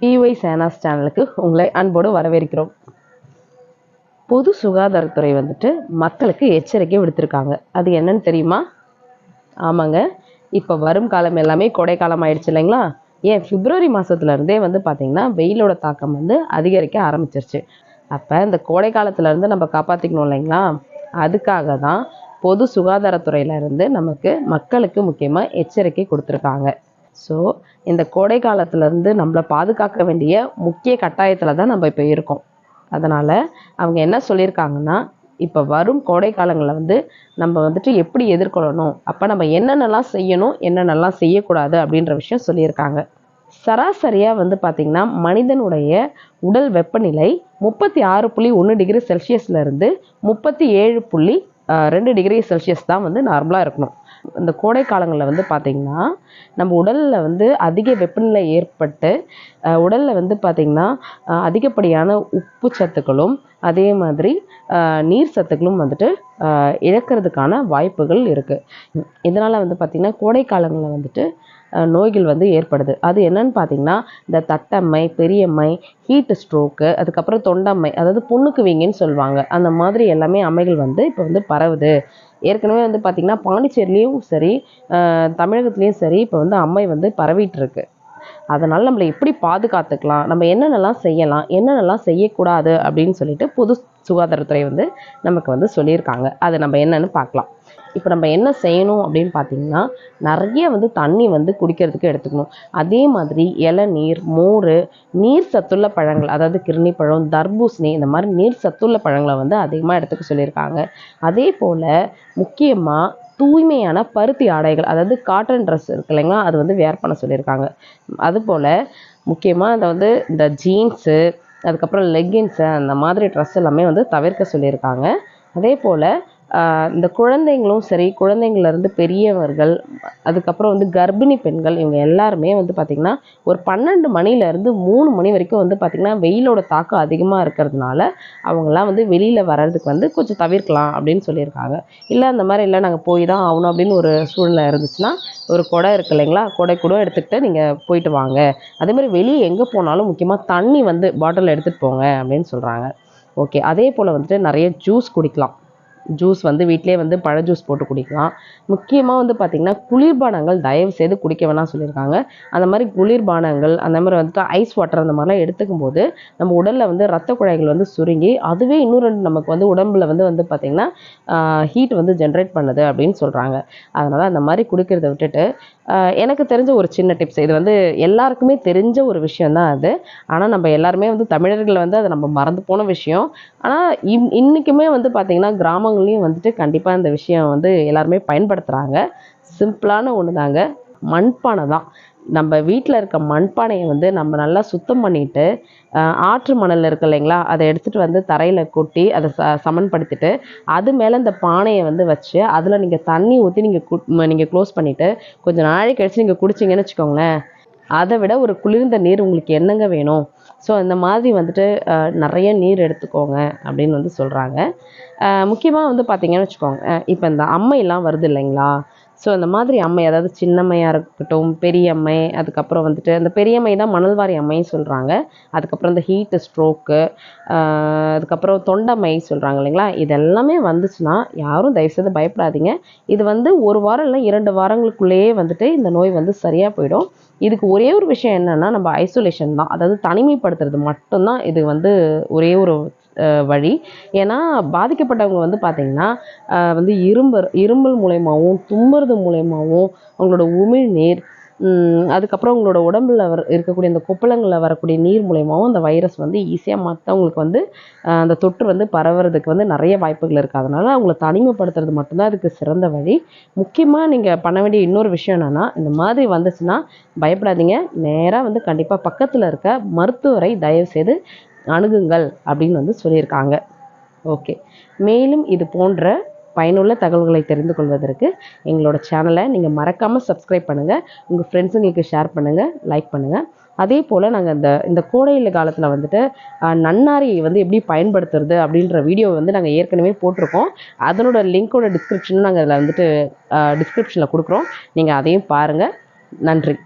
Dy சேனாஸ் சேனலுக்கு உங்களை அன்போடு வரவேற்கிறோம். பொது சுகாதாரத்துறை வந்துட்டு மக்களுக்கு எச்சரிக்கை விடுத்திருக்காங்க. அது என்னன்னு தெரியுமா? ஆமாங்க. இப்போ வரும் காலம் எல்லாமே கோடைக்காலம் ஆயிடுச்சு இல்லைங்களா? ஏன் பிப்ரவரி மாதத்துலேருந்தே வந்து பார்த்திங்கன்னா வெயிலோட தாக்கம் வந்து அதிகரிக்க ஆரம்பிச்சிருச்சு. அப்போ இந்த கோடை காலத்துலேருந்து நம்ம காப்பாற்றிக்கணும் இல்லைங்களா? அதுக்காக தான் பொது சுகாதாரத்துறையிலேருந்து நமக்கு மக்களுக்கு முக்கியமாக எச்சரிக்கை கொடுத்துருக்காங்க. ஸோ இந்த கோடை காலத்துலேருந்து நம்மளை பாதுகாக்க வேண்டிய முக்கிய கட்டாயத்தில் தான் நம்ம இப்போ இருக்கோம். அதனால் அவங்க என்ன சொல்லியிருக்காங்கன்னா இப்போ வரும் கோடை காலங்களில் வந்து நம்ம வந்துட்டு எப்படி எதிர்கொள்ளணும்? அப்போ நம்ம என்னென்னலாம் செய்யணும்? என்னென்னலாம் செய்யக்கூடாது? அப்படின்ற விஷயம் சொல்லியிருக்காங்க. சராசரியாக வந்து பார்த்திங்கன்னா மனிதனுடைய உடல் வெப்பநிலை முப்பத்தி ஆறு புள்ளி ஒன்று டிகிரி செல்சியஸ்லேருந்து முப்பத்தி ஏழு புள்ளி ரெண்டு டிகிரி செல்சியஸ் தான் வந்து நார்மலாக இருக்கணும். இந்த கோடை காலங்களில் வந்து பார்த்திங்கன்னா நம்ம உடலில் வந்து அதிக வெப்பநிலை ஏற்பட்டு உடலில் வந்து பார்த்திங்கன்னா அதிகப்படியான உப்பு சத்துக்களும் அதே மாதிரி நீர் சத்துக்களும் வந்துட்டு இழக்கிறதுக்கான வாய்ப்புகள் இருக்குது இதனால் வந்து பார்த்திங்கன்னா கோடை காலங்களில் வந்துட்டு நோய்கள் வந்து ஏற்படுது. அது என்னன்னு பார்த்தீங்கன்னா இந்த தட்டம்மை பெரியம்மை ஹீட் ஸ்ட்ரோக்கு அதுக்கப்புறம் தொண்டம்மை அதாவது புண்ணுக்கு வீங்கன்னு சொல்லுவாங்க. அந்த மாதிரி எல்லாமே அம்மைகள் வந்து இப்போ வந்து பரவுது. ஏற்கனவே வந்து பார்த்திங்கன்னா பாண்டிச்சேரிலேயும் சரி தமிழகத்துலேயும் சரி இப்போ வந்து அம்மை வந்து பரவிட்டு இருக்கு அதனால் நம்மளை எப்படி பாதுகாத்துக்கலாம்? நம்ம என்னென்னலாம் செய்யலாம்? என்னென்னலாம் செய்யக்கூடாது? அப்படின்னு சொல்லிட்டு பொது சுகாதாரத்துறை வந்து நமக்கு வந்து சொல்லியிருக்காங்க. அது நம்ம என்னன்னு பார்க்கலாம் இப்போ நம்ம என்ன செய்யணும் அப்படின்னு பார்த்தீங்கன்னா நிறைய வந்து தண்ணி வந்து குடிக்கிறதுக்கு எடுத்துக்கணும். அதே மாதிரி இளநீர் மோர் நீர் சத்துள்ள பழங்கள் அதாவது கிருணி பழம் தர்பூசணி இந்த மாதிரி நீர் சத்துள்ள பழங்களை வந்து அதிகமாக எடுத்துக்க சொல்லியிருக்காங்க. அதே போல் முக்கியமாக தூய்மையான பருத்தி ஆடைகள் அதாவது காட்டன் ட்ரெஸ் இருக்கு இல்லைங்களா அது வந்து வேர் பண்ண சொல்லியிருக்காங்க. அதுபோல் முக்கியமாக அதை வந்து இந்த ஜீன்ஸு அதுக்கப்புறம் லெக்கின்ஸு அந்த மாதிரி ட்ரெஸ் எல்லாமே வந்து தவிர்க்க சொல்லியிருக்காங்க. அதே போல் இந்த குழந்தைங்களும் சரி குழந்தைங்கள்லேருந்து பெரியவர்கள் அதுக்கப்புறம் வந்து கர்ப்பிணி பெண்கள் இவங்க எல்லாருமே வந்து பார்த்திங்கன்னா ஒரு பன்னெண்டு மணிலேருந்து மூணு மணி வரைக்கும் வந்து பார்த்திங்கன்னா வெயிலோட தாக்கம் அதிகமாக இருக்கிறதுனால அவங்கெல்லாம் வந்து வெளியில் வர்றதுக்கு வந்து கொஞ்சம் தவிர்க்கலாம் அப்படின்னு சொல்லியிருக்காங்க. இல்லை அந்த மாதிரி இல்லை நாங்கள் போய் தான் ஆகணும் அப்படின்னு ஒரு சூழ்நிலை இருந்துச்சுன்னா ஒரு குடை இருக்கு இல்லைங்களா குடை கூட எடுத்துக்கிட்டு நீங்கள் போயிட்டு வாங்க. அதே மாதிரி வெளியே எங்கே போனாலும் முக்கியமாக தண்ணி வந்து பாட்டில் எடுத்துகிட்டு போங்க அப்படின்னு சொல்கிறாங்க ஓகே அதே போல் வந்துட்டு நிறைய ஜூஸ் குடிக்கலாம். ஜூஸ் வந்து வீட்டிலே வந்து பழ ஜூஸ் போட்டு குடிக்கலாம். முக்கியமாக வந்து பார்த்திங்கன்னா குளிர்பானங்கள் தயவு செய்து குடிக்க வேணாம் சொல்லியிருக்காங்க. அந்த மாதிரி குளிர்பானங்கள் அந்த மாதிரி வந்துட்டு ஐஸ் வாட்டர் அந்த மாதிரிலாம் எடுத்துக்கும் போது நம்ம உடலில் வந்து ரத்த குழாய்கள் வந்து சுருங்கி அதுவே இன்னும் ரெண்டு நமக்கு வந்து உடம்புல வந்து வந்து பார்த்திங்கன்னா ஹீட் வந்து ஜென்ரேட் பண்ணுது அப்படின்னு சொல்கிறாங்க அதனால் அந்த மாதிரி குடிக்கிறத விட்டுட்டு எனக்கு தெரிஞ்ச ஒரு சின்ன டிப்ஸ் இது வந்து எல்லாருக்குமே தெரிஞ்ச ஒரு விஷயம் தான் அது. ஆனால் நம்ம எல்லாருமே வந்து தமிழர்கள் வந்து அதை நம்ம மறந்து போன விஷயம். ஆனால் இன் இன்றைக்குமே வந்து பார்த்திங்கன்னா கிராமங்கள்லேயும் வந்துட்டு கண்டிப்பாக இந்த விஷயம் வந்து எல்லாருமே பயன்படுத்துகிறாங்க சிம்பிளான ஒன்று தாங்க மண்பானை தான். நம்ம வீட்டில் இருக்க மண்பானையை வந்து நம்ம நல்லா சுத்தம் பண்ணிட்டு ஆற்று மணல் இருக்கு இல்லைங்களா? அதை எடுத்துகிட்டு வந்து தரையில் கொட்டி அதை ச சமன்படுத்திட்டு அது மேலே இந்த பானையை வந்து வச்சு அதில் நீங்கள் தண்ணி ஊற்றி நீங்கள் நீங்கள் க்ளோஸ் பண்ணிவிட்டு கொஞ்சம் நாளைக்கு கழிச்சு நீங்கள் குடிச்சிங்கன்னு வச்சுக்கோங்களேன் அதை விட ஒரு குளிர்ந்த நீர் உங்களுக்கு என்னங்க வேணும்? ஸோ இந்த மாதிரி வந்துட்டு நிறைய நீர் எடுத்துக்கோங்க அப்படின்னு வந்து சொல்கிறாங்க முக்கியமாக வந்து பார்த்தீங்கன்னு வச்சுக்கோங்க. இப்போ இந்த அம்மையெல்லாம் வருது இல்லைங்களா? ஸோ இந்த மாதிரி அம்மை அதாவது சின்னம்மையாக இருக்கட்டும் பெரியம்மை அதுக்கப்புறம் வந்துட்டு அந்த பெரியம்மை தான் மணல்வாரி அம்மைன்னு சொல்கிறாங்க அதுக்கப்புறம் இந்த ஹீட்டு ஸ்ட்ரோக்கு அதுக்கப்புறம் தொண்டம்மை சொல்கிறாங்க இல்லைங்களா? இது எல்லாமே வந்துச்சுன்னா யாரும் தயவுசெய்து பயப்படாதீங்க. இது வந்து ஒரு வாரம் இல்லை இரண்டு வாரங்களுக்குள்ளேயே வந்துட்டு இந்த நோய் வந்து சரியாக போயிடும். இதுக்கு ஒரே ஒரு விஷயம் என்னென்னா நம்ம ஐசோலேஷன் தான். அதாவது தனிமைப்படுத்துறது மட்டும்தான் இது வந்து ஒரே ஒரு வழி. ஏன்னா பாதிக்கப்பட்டவங்க வந்து பார்த்திங்கன்னா வந்து இரும்பர் இரும்பல் இருமல் மூலயமாவும் தும்புறது மூலயமாவும் அவங்களோட உமிழ்நீர் அதுக்கப்புறம் உங்களோட உடம்புல வர இருக்கக்கூடிய இந்த கொப்பளங்களில் வரக்கூடிய நீர் மூலயமாவும் அந்த வைரஸ் வந்து ஈஸியாக மற்றவங்களுக்கு வந்து அந்த தொற்று வந்து பரவுறதுக்கு வந்து நிறைய வாய்ப்புகள் இருக்குது அதனால் அவங்கள தனிமைப்படுத்துறது மட்டும்தான் அதுக்கு சிறந்த வழி. முக்கியமாக நீங்கள் பண்ண வேண்டிய இன்னொரு விஷயம் என்னென்னா இந்த மாதிரி வந்துச்சுன்னா பயப்படாதீங்க. நேராக வந்து கண்டிப்பாக பக்கத்தில் இருக்க மருத்துவரை தயவுசெய்து அணுகுங்கள் அப்படின்னு வந்து சொல்லியிருக்காங்க. ஓகே மேலும் இது போன்ற பயனுள்ள தகவல்களை தெரிந்து கொள்வதற்கு எங்களோட சேனலை நீங்கள் மறக்காமல் சப்ஸ்கிரைப் பண்ணுங்கள் உங்கள் ஃப்ரெண்ட்ஸுங்களுக்கு ஷேர் பண்ணுங்கள் லைக் பண்ணுங்கள் அதே போல் நாங்கள் இந்த இந்த கோடையில் காலத்தில் வந்துட்டு அஹ், நன்னாரியை வந்து எப்படி பயன்படுத்துறது அப்படின்ற வீடியோ வந்து நாங்கள் ஏற்கனவே போட்டிருக்கோம். அதனோட லிங்க்கோட டிஸ்கிரிப்ஷனும் நாங்கள் அதில் வந்துட்டு டிஸ்கிரிப்ஷனில் கொடுக்குறோம். நீங்கள் அதையும் பாருங்கள் நன்றி.